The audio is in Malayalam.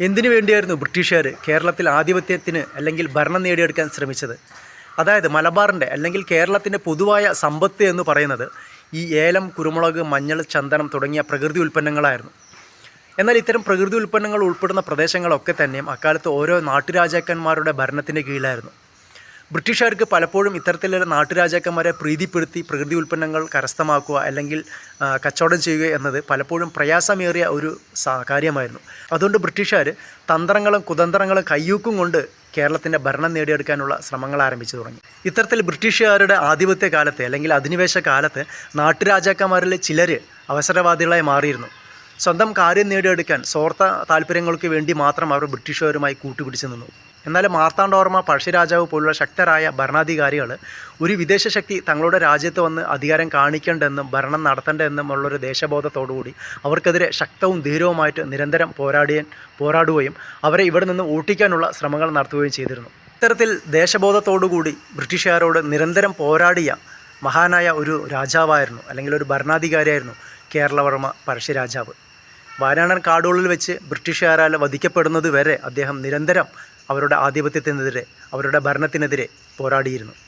എന്തിനു വേണ്ടിയായിരുന്നു ബ്രിട്ടീഷുകാർ കേരളത്തിൽ ആധിപത്യത്തിന് അല്ലെങ്കിൽ ഭരണം നേടിയെടുക്കാൻ ശ്രമിച്ചത്? അതായത് മലബാറിന്റെ അല്ലെങ്കിൽ കേരളത്തിന്റെ പൊതുവായ സമ്പത്ത് എന്ന് പറയുന്നത് ഈ ഏലം കുരുമുളക് മഞ്ഞൾ ചന്ദനം തുടങ്ങിയ പ്രകൃതി ഉൽപ്പന്നങ്ങളായിരുന്നു. എന്നാൽ ഇത്തരം പ്രകൃതി ഉൽപ്പന്നങ്ങൾ ഉൾപ്പെടുന്ന പ്രദേശങ്ങളൊക്കെ തന്നെയും അക്കാലത്ത് ഓരോ നാട്ടുരാജാക്കന്മാരുടെ ഭരണത്തിന്റെ കീഴിലായിരുന്നു. ബ്രിട്ടീഷുകാർക്ക് പലപ്പോഴും ഇത്തരത്തിലുള്ള നാട്ടുരാജാക്കന്മാരെ പ്രീതിപ്പെടുത്തി പ്രകൃതി ഉൽപ്പന്നങ്ങൾ കരസ്ഥമാക്കുക അല്ലെങ്കിൽ കച്ചവടം ചെയ്യുക എന്നത് പലപ്പോഴും പ്രയാസമേറിയ ഒരു കാര്യമായിരുന്നു. അതുകൊണ്ട് ബ്രിട്ടീഷുകാർ തന്ത്രങ്ങളും കുതന്ത്രങ്ങളും കയ്യൂക്കും കൊണ്ട് കേരളത്തിന്റെ ഭരണം നേടിയെടുക്കാനുള്ള ശ്രമങ്ങൾ ആരംഭിച്ചു തുടങ്ങി. ഇത്തരത്തിൽ ബ്രിട്ടീഷുകാരുടെ ആധിപത്യ കാലത്ത് അല്ലെങ്കിൽ അധിനിവേശ കാലത്ത് നാട്ടുരാജാക്കന്മാരിൽ ചിലർ അവസരവാദികളായി മാറിയിരുന്നു. സ്വന്തം കാര്യം നേടിയെടുക്കാൻ സ്വാർത്ഥ താല്പര്യങ്ങൾക്ക് വേണ്ടി മാത്രം അവർ ബ്രിട്ടീഷുകാരുമായി കൂട്ടുപിടിച്ചു നിന്നു. എന്നാൽ മാർത്താണ്ഡവർമ്മ പഴശ്ശിരാജാവ് പോലുള്ള ശക്തരായ ഭരണാധികാരികൾ ഒരു വിദേശ ശക്തി തങ്ങളുടെ രാജ്യത്ത് വന്ന് അധികാരം കാണിക്കേണ്ടെന്നും ഭരണം നടത്തേണ്ടെന്നും ഉള്ളൊരു ദേശബോധത്തോടുകൂടി അവർക്കെതിരെ ശക്തവും ധീരവുമായിട്ട് നിരന്തരം പോരാടിയാൻ പോരാടുകയും അവരെ ഇവിടെ നിന്ന് ഓട്ടിക്കാനുള്ള ശ്രമങ്ങൾ നടത്തുകയും ചെയ്തിരുന്നു. ഇത്തരത്തിൽ ദേശബോധത്തോടുകൂടി ബ്രിട്ടീഷുകാരോട് നിരന്തരം പോരാടിയ മഹാനായ ഒരു രാജാവായിരുന്നു അല്ലെങ്കിൽ ഒരു ഭരണാധികാരിയായിരുന്നു കേരളവർമ്മ പഴശ്ശിരാജാവ്. വാരാണൻ കാടുകളിൽ വെച്ച് ബ്രിട്ടീഷുകാരാൽ വധിക്കപ്പെടുന്നത് വരെ അദ്ദേഹം നിരന്തരം അവരുടെ ആധിപത്യത്തിനെതിരെ അവരുടെ ഭരണത്തിനെതിരെ പോരാടിയിരുന്നു.